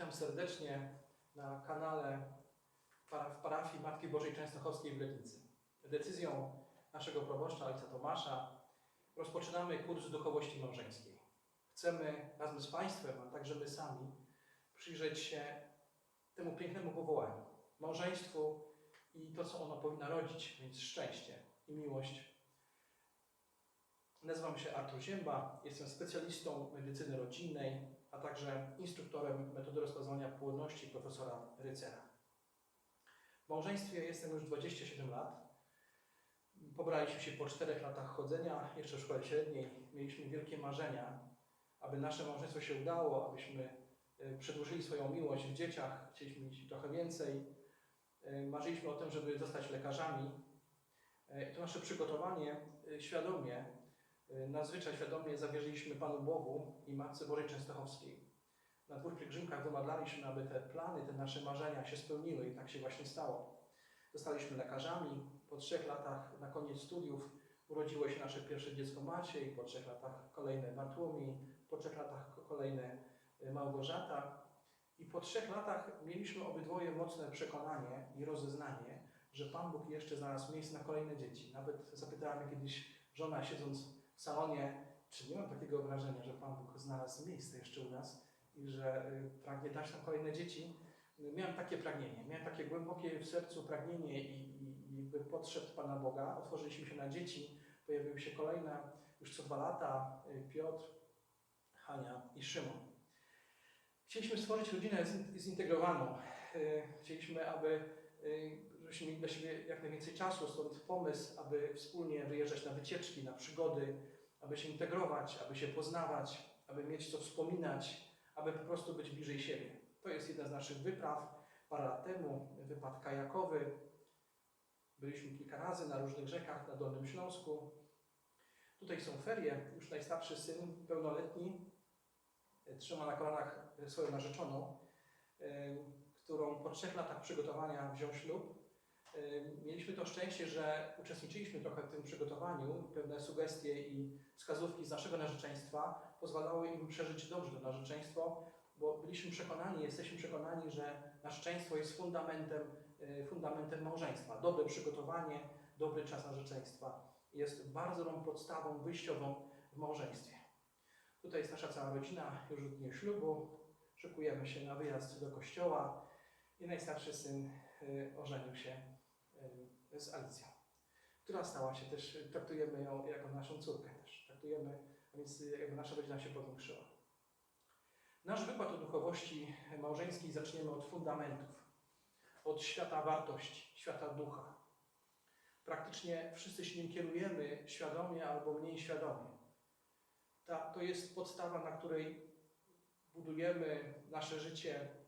Witam serdecznie na kanale w parafii Matki Bożej Częstochowskiej w Legnicy. Decyzją naszego proboszcza, ojca Tomasza, rozpoczynamy kurs duchowości małżeńskiej. Chcemy razem z Państwem, a także my sami, przyjrzeć się temu pięknemu powołaniu, małżeństwu i to, co ono powinno rodzić, więc szczęście i miłość. Nazywam się Artur Zięba, jestem specjalistą medycyny rodzinnej, a także instruktorem metody rozpoznawania płodności profesora Rycera. W małżeństwie jestem już 27 lat. Pobraliśmy się po 4 latach chodzenia, jeszcze w szkole średniej. Mieliśmy wielkie marzenia, aby nasze małżeństwo się udało, abyśmy e, przedłużyli swoją miłość w dzieciach, chcieliśmy mieć trochę więcej. E, Marzyliśmy o tym, żeby zostać lekarzami. E, to nasze przygotowanie świadomie Nadzwyczaj świadomie zawierzyliśmy Panu Bogu i Matce Bożej Częstochowskiej. Na dwóch pielgrzymkach wymodlaliśmy, aby te plany, te nasze marzenia się spełniły i tak się właśnie stało. Zostaliśmy lekarzami. Po trzech latach, na koniec studiów, urodziło się nasze pierwsze dziecko Maciej, po trzech latach kolejne Bartłomiej, po trzech latach ko- kolejne y, Małgorzata. I po trzech latach mieliśmy obydwoje mocne przekonanie i rozeznanie, że Pan Bóg jeszcze znalazł miejsce na kolejne dzieci. Nawet zapytała mnie kiedyś żona, siedząc w salonie, czy nie mam takiego wrażenia, że Pan Bóg znalazł miejsce jeszcze u nas i że y, pragnie dać nam kolejne dzieci. Miałem takie pragnienie, miałem takie głębokie w sercu pragnienie i, i, i podszedł Pana Boga. Otworzyliśmy się na dzieci, pojawiły się kolejne, już co dwa lata, y, Piotr, Hania i Szymon. Chcieliśmy stworzyć rodzinę zin- zintegrowaną. Y, Chcieliśmy, aby żebyśmy mieli dla siebie jak najwięcej czasu, stąd pomysł, aby wspólnie wyjeżdżać na wycieczki, na przygody, aby się integrować, aby się poznawać, aby mieć co wspominać, aby po prostu być bliżej siebie. To jest jedna z naszych wypraw. Parę lat temu wypad kajakowy. Byliśmy kilka razy na różnych rzekach na Dolnym Śląsku. Tutaj są ferie. Już najstarszy syn, pełnoletni, trzyma na kolanach swoją narzeczoną, e, którą po trzech latach przygotowania wziął ślub. Mieliśmy to szczęście, że uczestniczyliśmy trochę w tym przygotowaniu. Pewne sugestie i wskazówki z naszego narzeczeństwa pozwalały im przeżyć dobrze to narzeczeństwo, bo byliśmy przekonani, jesteśmy przekonani, że narzeczeństwo jest fundamentem, y, fundamentem małżeństwa. Dobre przygotowanie, dobry czas narzeczeństwa jest bardzo dobrą podstawą wyjściową w małżeństwie. Tutaj jest nasza cała rodzina już w dniu ślubu. Szykujemy się na wyjazd do kościoła i najstarszy syn y, ożenił się y, z Alicją, która stała się też, traktujemy ją jako naszą córkę też, traktujemy, a więc y, jakby nasza rodzina się powiększyła. Nasz wykład o duchowości małżeńskiej zaczniemy od fundamentów, od świata wartości, świata ducha. Praktycznie wszyscy się nim kierujemy świadomie albo mniej świadomie. Ta, to jest podstawa, na której budujemy nasze życie,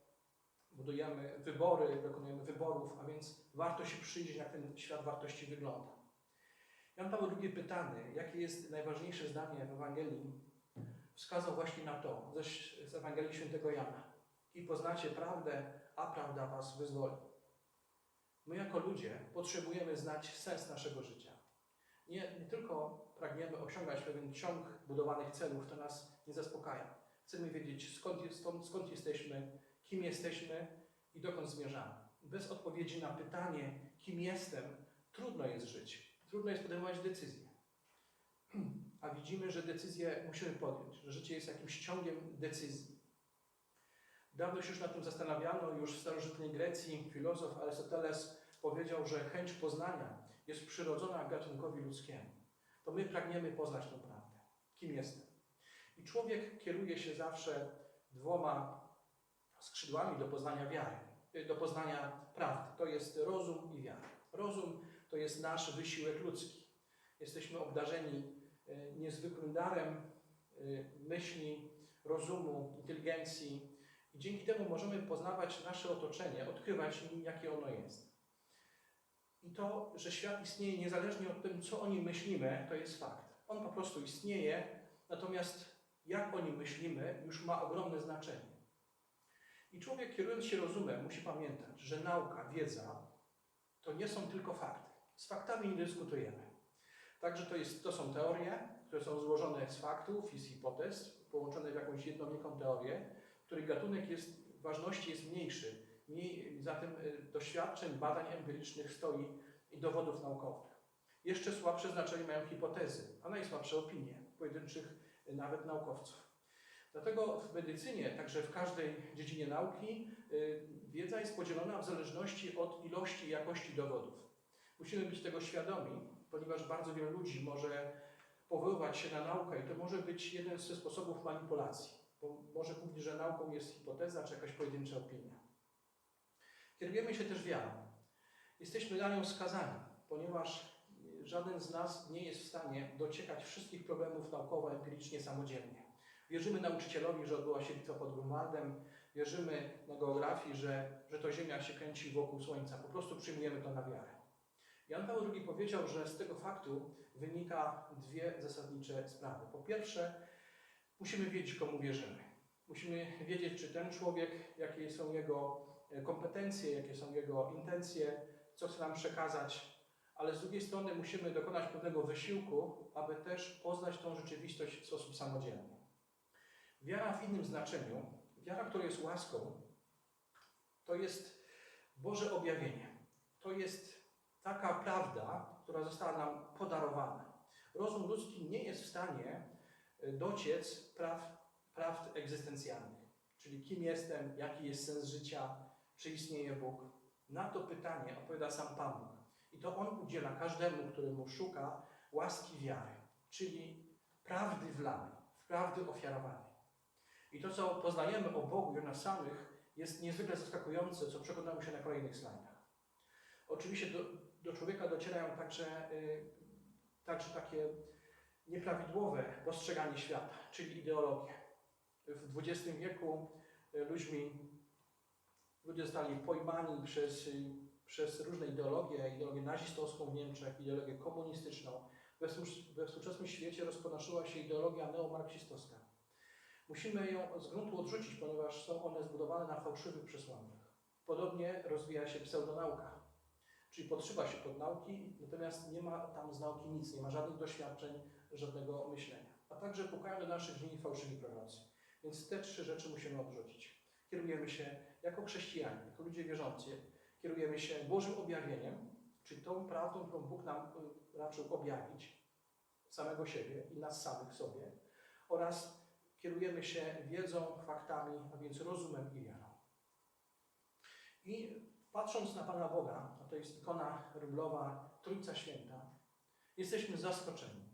budujemy wybory, dokonujemy wyborów, a więc warto się przyjrzeć, jak ten świat wartości wygląda. Jan Paweł II pytany, jakie jest najważniejsze zdanie w Ewangelii, wskazał właśnie na to, z Ewangelii Świętego Jana. I poznacie prawdę, a prawda was wyzwoli. My jako ludzie potrzebujemy znać sens naszego życia. Nie, nie tylko pragniemy osiągać pewien ciąg budowanych celów, to nas nie zaspokaja. Chcemy wiedzieć, skąd, jest, skąd jesteśmy, kim jesteśmy i dokąd zmierzamy. Bez odpowiedzi na pytanie, kim jestem, trudno jest żyć. Trudno jest podejmować decyzje. A widzimy, że decyzje musimy podjąć, że życie jest jakimś ciągiem decyzji. Dawno się już nad tym zastanawiano, już w starożytnej Grecji filozof Arystoteles powiedział, że chęć poznania jest przyrodzona gatunkowi ludzkiemu. To my pragniemy poznać tę prawdę. Kim jestem? I człowiek kieruje się zawsze dwoma skrzydłami do poznania wiary, y, do poznania prawdy. To jest rozum i wiara. Rozum to jest nasz wysiłek ludzki. Jesteśmy obdarzeni y, niezwykłym darem y, myśli, rozumu, inteligencji i dzięki temu możemy poznawać nasze otoczenie, odkrywać jakie ono jest. I to, że świat istnieje niezależnie od tym, co o nim myślimy, to jest fakt. On po prostu istnieje, natomiast jak o nim myślimy, już ma ogromne znaczenie. I człowiek, kierując się rozumem, musi pamiętać, że nauka, wiedza to nie są tylko fakty. Z faktami nie dyskutujemy. Także to, jest, to są teorie, które są złożone z faktów i z hipotez, połączone w jakąś jedną wielką teorię, której gatunek jest ważności jest mniejszy. Mniej, za tym y, doświadczeń, badań empirycznych stoi i dowodów naukowych. Jeszcze słabsze znaczenie mają hipotezy, a najsłabsze opinie pojedynczych y, nawet naukowców. Dlatego w medycynie, także w każdej dziedzinie nauki, y, wiedza jest podzielona w zależności od ilości i jakości dowodów. Musimy być tego świadomi, ponieważ bardzo wielu ludzi może powoływać się na naukę i to może być jeden ze sposobów manipulacji, bo może mówić, że nauką jest hipoteza czy jakaś pojedyncza opinia. Kierujemy się też wiarą. Jesteśmy na nią skazani, ponieważ żaden z nas nie jest w stanie dociekać wszystkich problemów naukowo-empirycznie samodzielnie. Wierzymy nauczycielowi, że odbyła się bitwa pod Grunwaldem, wierzymy na geografii, że, że to Ziemia się kręci wokół Słońca. Po prostu przyjmujemy to na wiarę. Jan Paweł II powiedział, że z tego faktu wynika dwie zasadnicze sprawy. Po pierwsze, musimy wiedzieć, komu wierzymy. Musimy wiedzieć, czy ten człowiek, jakie są jego kompetencje, jakie są jego intencje, co chce nam przekazać, ale z drugiej strony musimy dokonać pewnego wysiłku, aby też poznać tą rzeczywistość w sposób samodzielny. Wiara w innym znaczeniu, wiara, która jest łaską, to jest Boże objawienie. To jest taka prawda, która została nam podarowana. Rozum ludzki nie jest w stanie dociec praw, prawd egzystencjalnych, czyli kim jestem, jaki jest sens życia, czy istnieje Bóg. Na to pytanie odpowiada sam Pan. I to On udziela każdemu, któremu szuka łaski wiary, czyli prawdy wlanej, prawdy ofiarowanej. I to, co poznajemy o Bogu i o nas samych, jest niezwykle zaskakujące, co przekonamy się na kolejnych slajdach. Oczywiście do, do człowieka docierają także, y, także takie nieprawidłowe postrzeganie świata, czyli ideologie. W XX wieku y, ludźmi, ludzie zostali pojmani przez, y, przez różne ideologie, ideologię nazistowską w Niemczech, ideologię komunistyczną. We, współczesnym świecie rozponoszyła się ideologia neomarksistowska. Musimy ją z gruntu odrzucić, ponieważ są one zbudowane na fałszywych przesłankach. Podobnie rozwija się pseudonauka, czyli podszywa się pod nauki, natomiast nie ma tam z nauki nic, nie ma żadnych doświadczeń, żadnego myślenia. A także pukają do naszych drzwi fałszywi prorocy. Więc te trzy rzeczy musimy odrzucić. Kierujemy się jako chrześcijanie, jako ludzie wierzący, kierujemy się Bożym objawieniem, czyli tą prawdą, którą Bóg nam y, raczył objawić, samego siebie i nas samych sobie, oraz kierujemy się wiedzą, faktami, a więc rozumem i wiarą. I patrząc na Pana Boga, a to jest ikona ryblowa Trójca Święta, jesteśmy zaskoczeni.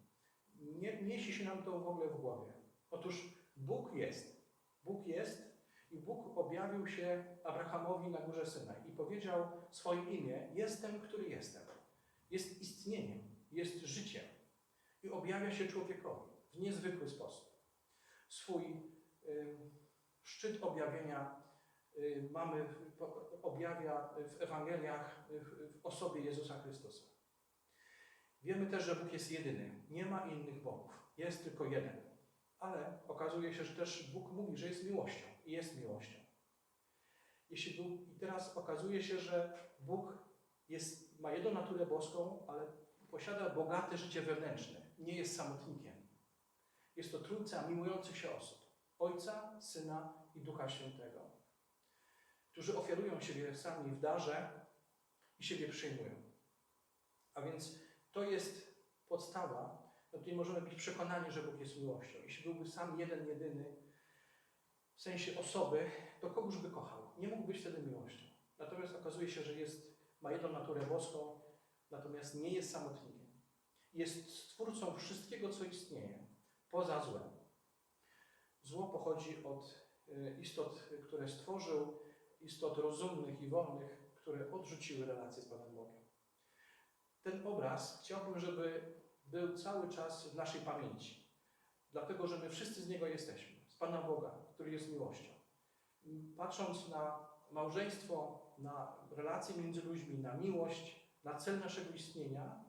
Nie mieści się nam to w ogóle w głowie. Otóż Bóg jest. Bóg jest i Bóg objawił się Abrahamowi na górze Synaj i powiedział swoje imię: Jestem, który jestem. Jest istnieniem, jest życiem i objawia się człowiekowi w niezwykły sposób swój y, szczyt objawienia y, mamy, objawia w Ewangeliach w osobie Jezusa Chrystusa. Wiemy też, że Bóg jest jedyny. Nie ma innych Bogów. Jest tylko jeden. Ale okazuje się, że też Bóg mówi, że jest miłością i jest miłością. Jeśli Bóg, I teraz okazuje się, że Bóg jest, ma jedną naturę boską, ale posiada bogate życie wewnętrzne. Nie jest samotnikiem. Jest to trójca miłujących się osób. Ojca, Syna i Ducha Świętego. Którzy ofiarują siebie sami w darze i siebie przyjmują. A więc to jest podstawa, do której możemy być przekonani, że Bóg jest miłością. Jeśli byłby sam jeden, jedyny, w sensie osoby, to kogoż by kochał? Nie mógł być wtedy miłością. Natomiast okazuje się, że jest, ma jedną naturę boską, natomiast nie jest samotnikiem. Jest stwórcą wszystkiego, co istnieje poza złem. Zło pochodzi od y, istot, które stworzył, istot rozumnych i wolnych, które odrzuciły relacje z Panem Bogiem. Ten obraz chciałbym, żeby był cały czas w naszej pamięci, dlatego że my wszyscy z Niego jesteśmy, z Pana Boga, który jest miłością. Patrząc na małżeństwo, na relacje między ludźmi, na miłość, na cel naszego istnienia,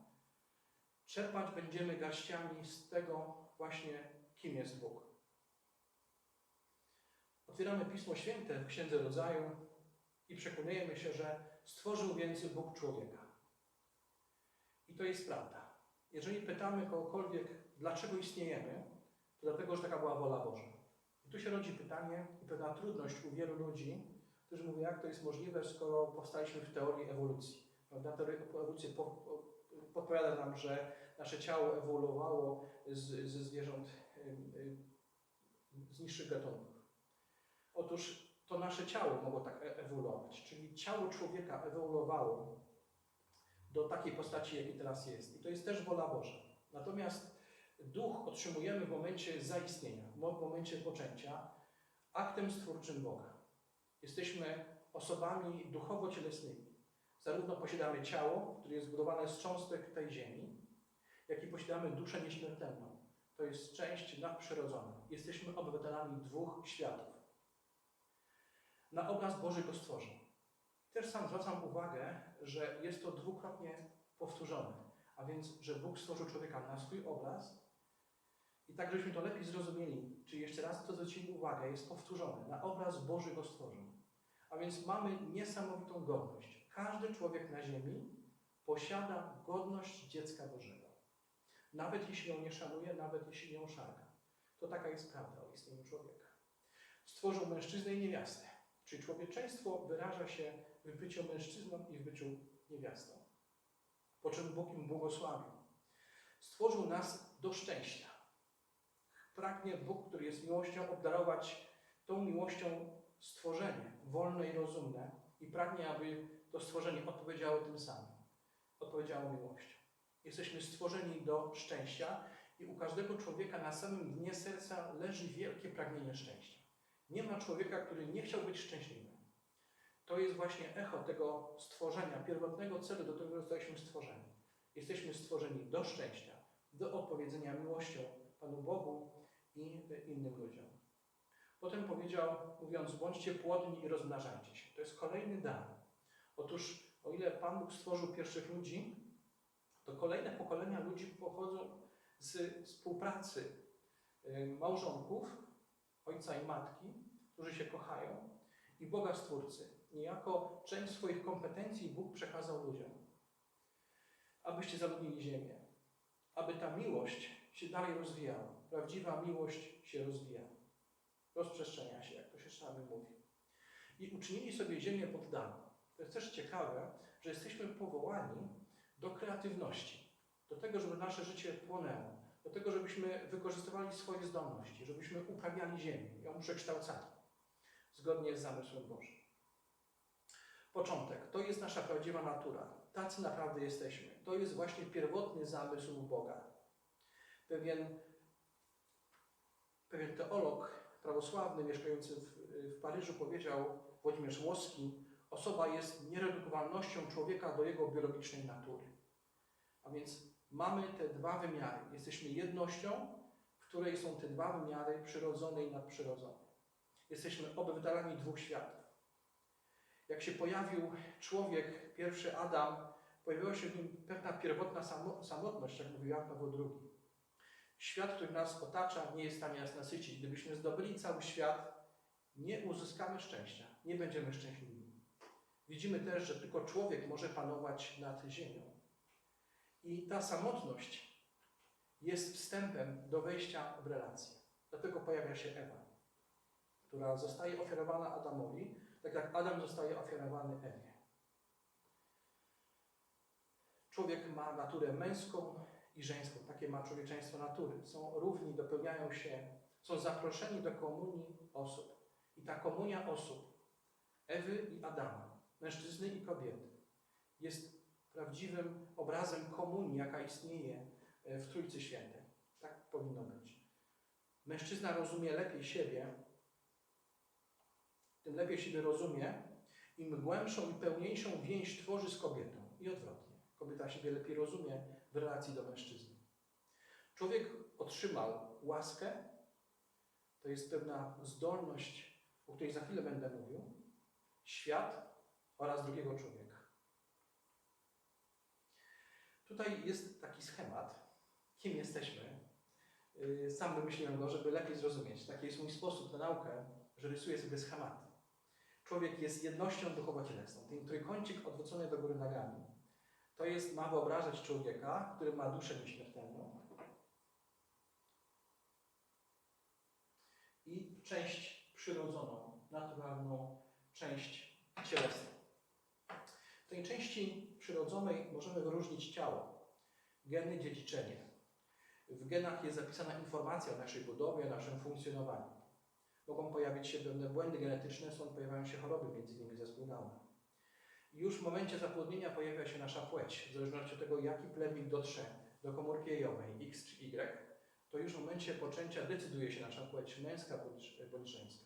czerpać będziemy garściami z tego właśnie, kim jest Bóg. Otwieramy Pismo Święte w Księdze Rodzaju i przekonujemy się, że stworzył więc Bóg człowieka. I to jest prawda. Jeżeli pytamy kogokolwiek, dlaczego istniejemy, to dlatego, że taka była wola Boża. I tu się rodzi pytanie i pewna trudność u wielu ludzi, którzy mówią, jak to jest możliwe, skoro powstaliśmy w teorii ewolucji. Prawda? Teoria ewolucji po, po, podpowiada nam, że nasze ciało ewoluowało z, ze zwierząt z niższych gatunków. Otóż to nasze ciało mogło tak e- ewoluować, czyli ciało człowieka ewoluowało do takiej postaci, jakiej teraz jest. I to jest też wola Boża. Natomiast duch otrzymujemy w momencie zaistnienia, w momencie poczęcia, aktem stwórczym Boga. Jesteśmy osobami duchowo-cielesnymi. Zarówno posiadamy ciało, które jest zbudowane z cząstek tej ziemi, jak i posiadamy duszę nieśmiertelną. To jest część nadprzyrodzona. Jesteśmy obywatelami dwóch światów. Na obraz Boży go stworzył. Też sam zwracam uwagę, że jest to dwukrotnie powtórzone. A więc, że Bóg stworzył człowieka na swój obraz i tak, żebyśmy to lepiej zrozumieli, czy jeszcze raz to zwrócili uwagę, jest powtórzone. Na obraz Boży go stworzył. A więc mamy niesamowitą godność. Każdy człowiek na ziemi posiada godność dziecka Bożego. Nawet jeśli ją nie szanuje, nawet jeśli ją szarga. To taka jest prawda o istnieniu człowieka. Stworzył mężczyznę i niewiastę. Czyli człowieczeństwo wyraża się w byciu mężczyzną i w byciu niewiastą. Po czym Bóg im błogosławił. Stworzył nas do szczęścia. Pragnie Bóg, który jest miłością, obdarować tą miłością stworzenie wolne i rozumne i pragnie, aby to stworzenie odpowiedziało tym samym. Odpowiedziało miłością. Jesteśmy stworzeni do szczęścia i u każdego człowieka na samym dnie serca leży wielkie pragnienie szczęścia. Nie ma człowieka, który nie chciał być szczęśliwy. To jest właśnie echo tego stworzenia, pierwotnego celu, do którego zostaliśmy stworzeni. Jesteśmy stworzeni do szczęścia, do odpowiedzenia miłością Panu Bogu i innym ludziom. Potem powiedział, mówiąc, bądźcie płodni i rozmnażajcie się. To jest kolejny dar. Otóż, o ile Pan Bóg stworzył pierwszych ludzi, to kolejne pokolenia ludzi pochodzą z współpracy y, małżonków, ojca i matki, którzy się kochają, i Boga Stwórcy. Niejako część swoich kompetencji Bóg przekazał ludziom. Abyście zalubili ziemię. Aby ta miłość się dalej rozwijała. Prawdziwa miłość się rozwija. Rozprzestrzenia się, jak to się czasami mówi. I uczynili sobie ziemię poddaną. To jest też ciekawe, że jesteśmy powołani do kreatywności. Do tego, żeby nasze życie płonęło. Do tego, żebyśmy wykorzystywali swoje zdolności. Żebyśmy uprawiali ziemię. Ją przekształcali. Zgodnie z zamysłem Bożym. Początek. To jest nasza prawdziwa natura. Tacy naprawdę jesteśmy. To jest właśnie pierwotny zamysł Boga. Pewien, pewien teolog prawosławny mieszkający w, w Paryżu powiedział, Włodzimierz Łoski, osoba jest nieredukowalnością człowieka do jego biologicznej natury. A więc mamy te dwa wymiary. Jesteśmy jednością, w której są te dwa wymiary przyrodzone i nadprzyrodzone. Jesteśmy obywatelami dwóch światów. Jak się pojawił człowiek, pierwszy Adam, pojawiła się w nim pewna pierwotna samotność, jak mówił Jan Paweł II. Świat, który nas otacza, nie jest w stanie nas nasycić. Gdybyśmy zdobyli cały świat, nie uzyskamy szczęścia, nie będziemy szczęśliwi. Widzimy też, że tylko człowiek może panować nad ziemią. I ta samotność jest wstępem do wejścia w relację. Dlatego pojawia się Ewa, która zostaje ofiarowana Adamowi, tak jak Adam zostaje ofiarowany Ewie. Człowiek ma naturę męską i żeńską. Takie ma człowieczeństwo natury. Są równi, dopełniają się, są zaproszeni do komunii osób. I ta komunia osób, Ewy i Adama, mężczyzny i kobiety, jest prawdziwym obrazem komunii, jaka istnieje w Trójcy Świętej. Tak powinno być. Mężczyzna rozumie lepiej siebie, tym lepiej siebie rozumie, im głębszą i pełniejszą więź tworzy z kobietą. I odwrotnie. Kobieta siebie lepiej rozumie w relacji do mężczyzny. Człowiek otrzymał łaskę, to jest pewna zdolność, o której za chwilę będę mówił, świat oraz drugiego człowieka. Tutaj jest taki schemat, kim jesteśmy. Yy, sam wymyśliłem go, żeby lepiej zrozumieć. Taki jest mój sposób na naukę, że rysuję sobie schematy. Człowiek jest jednością duchowo-cielesną. Ten trójkącik odwrócony do góry nogami. To jest, ma wyobrażać człowieka, który ma duszę nieśmiertelną. I część przyrodzoną, naturalną, część cielesna. W tej części przyrodzonej możemy wyróżnić ciało, geny, dziedziczenie. W genach jest zapisana informacja o naszej budowie, o naszym funkcjonowaniu. Mogą pojawić się pewne błędy genetyczne, stąd pojawiają się choroby, m.in. zespół Downa. Już w momencie zapłodnienia pojawia się nasza płeć. W zależności od tego, jaki plemnik dotrze do komórki jajowej, X czy Y, to już w momencie poczęcia decyduje się nasza płeć męska bądź, bądź żeńska.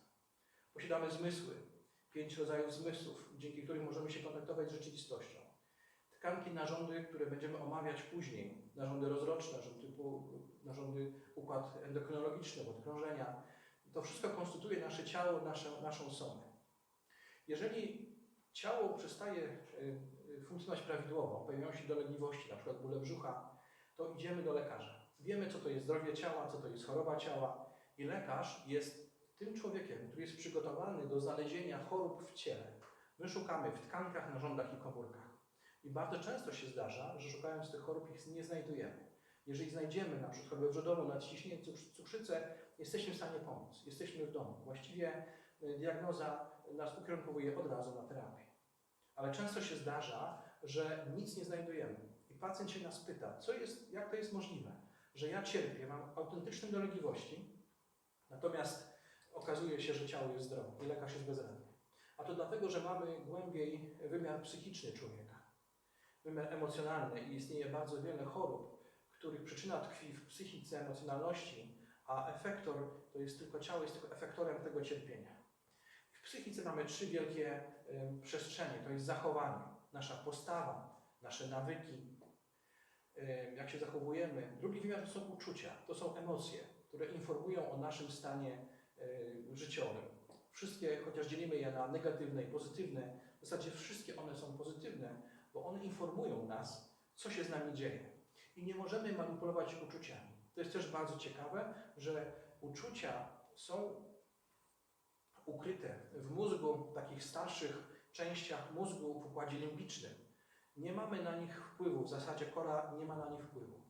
Posiadamy zmysły, pięć rodzajów zmysłów, dzięki którym możemy się kontaktować z rzeczywistością. Tkanki, narządy, które będziemy omawiać później, narządy rozroczne, typu narządy układ endokrynologiczny, odkrążenia. To wszystko konstytuuje nasze ciało, nasze, naszą somę. Jeżeli ciało przestaje y, y, funkcjonować prawidłowo, pojawiają się dolegliwości, na przykład bóle brzucha, to idziemy do lekarza. Wiemy, co to jest zdrowie ciała, co to jest choroba ciała i lekarz jest tym człowiekiem, który jest przygotowany do znalezienia chorób w ciele. My szukamy w tkankach, narządach i komórkach. I bardzo często się zdarza, że szukając tych chorób ich nie znajdujemy. Jeżeli znajdziemy na przykład chorobę wrzodową, nadciśnienie, cukrzycę, jesteśmy w stanie pomóc. Jesteśmy w domu. Właściwie y, diagnoza nas ukierunkowuje od razu na terapię. Ale często się zdarza, że nic nie znajdujemy. I pacjent się nas pyta, co jest, jak to jest możliwe, że ja cierpię, mam autentyczne dolegliwości, natomiast okazuje się, że ciało jest zdrowe i lekarz jest bezradny. A to dlatego, że mamy głębiej wymiar psychiczny człowieka, wymiar emocjonalny i istnieje bardzo wiele chorób, których przyczyna tkwi w psychice, emocjonalności, a efektor to jest tylko ciało, jest tylko efektorem tego cierpienia. W psychice mamy trzy wielkie y, przestrzenie. To jest zachowanie, nasza postawa, nasze nawyki, y, jak się zachowujemy. Drugi wymiar to są uczucia, to są emocje, które informują o naszym stanie życiowym. Wszystkie, chociaż dzielimy je na negatywne i pozytywne, w zasadzie wszystkie one są pozytywne, bo one informują nas, co się z nami dzieje. I nie możemy manipulować uczuciami. To jest też bardzo ciekawe, że uczucia są ukryte w mózgu, takich starszych częściach mózgu w układzie limbicznym. Nie mamy na nich wpływu, w zasadzie kora nie ma na nich wpływu.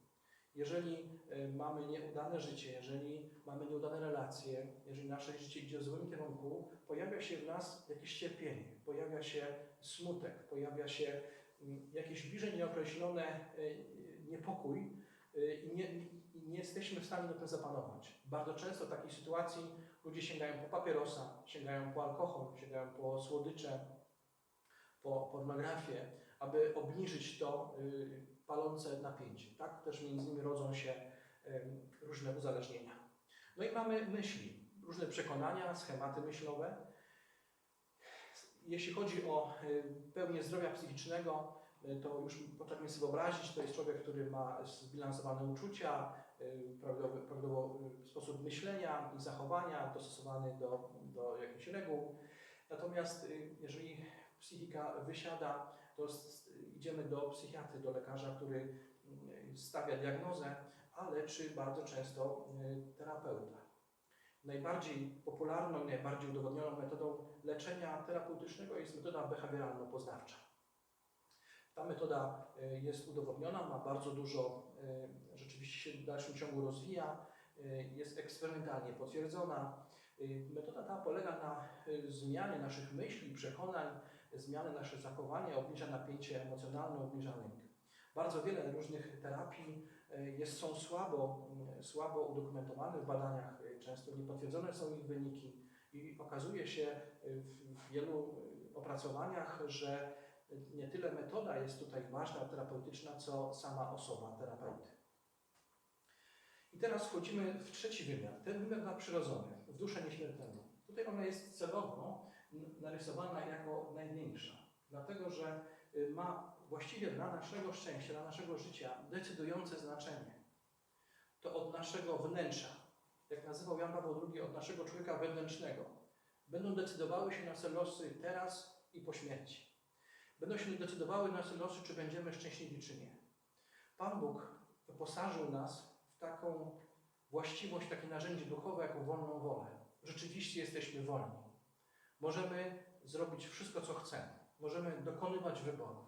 Jeżeli y, mamy nieudane życie, jeżeli mamy nieudane relacje, jeżeli nasze życie idzie w złym kierunku, pojawia się w nas jakieś cierpienie, pojawia się smutek, pojawia się mm, jakieś bliżej nieokreślone y, niepokój y, i nie, nie jesteśmy w stanie na tym zapanować. Bardzo często w takiej sytuacji ludzie sięgają po papierosa, sięgają po alkohol, sięgają po słodycze, po pornografię, aby obniżyć to y, palące napięcie. Tak też między innymi rodzą się różne uzależnienia. No i mamy myśli, różne przekonania, schematy myślowe. Jeśli chodzi o y, pełnię zdrowia psychicznego, y, to już potrafimy sobie wyobrazić, to jest człowiek, który ma zbilansowane uczucia, y, prawidłowy, prawidłowy sposób myślenia i zachowania dostosowany do, do jakichś reguł. Natomiast jeżeli psychika wysiada, to idziemy do psychiatry, do lekarza, który y, stawia diagnozę, ale czy bardzo często y, terapeuta. Najbardziej popularną i najbardziej udowodnioną metodą leczenia terapeutycznego jest metoda behawioralno-poznawcza. Ta metoda y, jest udowodniona, ma bardzo dużo, y, rzeczywiście się w dalszym ciągu rozwija, jest eksperymentalnie potwierdzona. Metoda ta polega na zmianie naszych myśli, przekonań, zmiany nasze zachowania, obniża napięcie emocjonalne, obniża lęk. Bardzo wiele różnych terapii y, jest, są słabo, y, słabo udokumentowane w badaniach, y, często niepotwierdzone są ich wyniki i okazuje się y, w wielu opracowaniach, że nie tyle metoda jest tutaj ważna, terapeutyczna, co sama osoba terapeuty. I teraz wchodzimy w trzeci wymiar, ten wymiar nadprzyrodzony, w duszę nieśmiertelną. Tutaj ona jest celowo narysowana jako najmniejsza, dlatego że y, ma właściwie dla naszego szczęścia, dla naszego życia decydujące znaczenie. To od naszego wnętrza, jak nazywał Jan Paweł II, od naszego człowieka wewnętrznego, będą decydowały się nasze losy teraz i po śmierci. Będą się decydowały nasze losy, czy będziemy szczęśliwi, czy nie. Pan Bóg wyposażył nas w taką właściwość, takie narzędzie duchowe, jako wolną wolę. Rzeczywiście jesteśmy wolni. Możemy zrobić wszystko, co chcemy. Możemy dokonywać wyborów.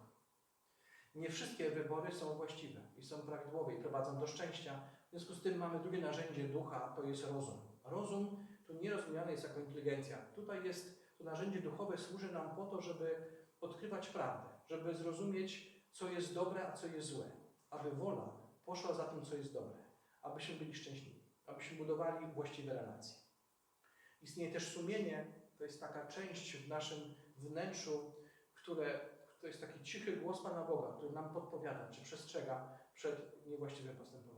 Nie wszystkie wybory są właściwe i są prawidłowe i prowadzą do szczęścia. W związku z tym mamy drugie narzędzie ducha, to jest rozum. Rozum tu nie rozumiany jest jako inteligencja. Tutaj jest to narzędzie duchowe służy nam po to, żeby odkrywać prawdę, żeby zrozumieć, co jest dobre, a co jest złe, aby wola poszła za tym, co jest dobre, abyśmy byli szczęśliwi, abyśmy budowali właściwe relacje. Istnieje też sumienie, to jest taka część w naszym wnętrzu, które to jest taki cichy głos Pana Boga, który nam podpowiada, czy przestrzega przed niewłaściwym postępowaniem.